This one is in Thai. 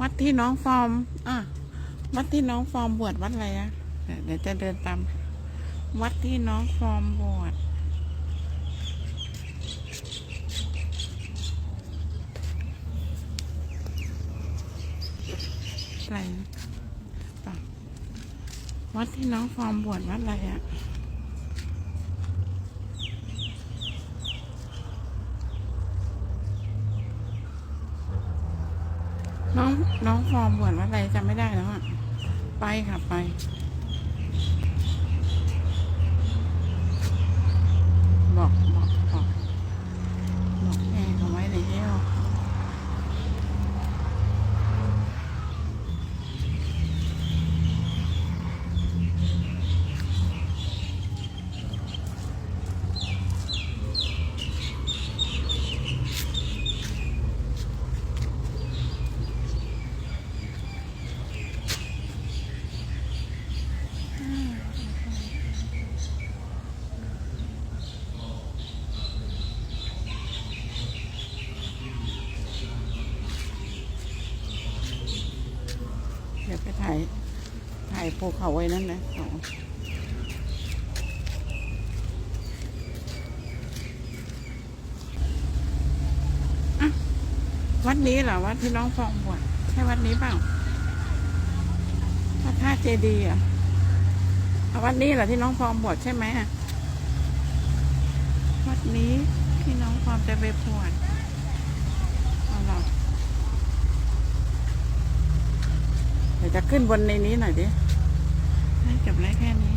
วัดที่น้องฟอร์ม อะ วัดที่น้องฟอร์มบวชวัดอะไรอะเดี๋ยวจะเดินตาม วัดที่น้องฟอร์มบวชอะไรวัดที่น้องฟอร์มบวชวัดอะไรอะ น้องน้องฟอร์มบวชวัดอะไรจำไม่ได้แล้วอะ ไปค่ะไป บอกบอกบอกบอกแม่เขาไว้ในเยี่ยว เดี๋ยวไปถ่าย ถ่ายภูเขาไว้นั่นนะเขาอะวัดนี้เหรอวัดที่น้องฟองบวชใช่วัดนี้เปล่าพระธาตุเจดีย์เอะวัดนี้เหรอที่น้องฟองบวชใช่ไหมอะวัดนี้ที่น้องฟองจะไปบวชเอาเหรอ เดี๋ยวจะขึ้นบนในนี้หน่อยดิให้จบไลฟ์แค่นี้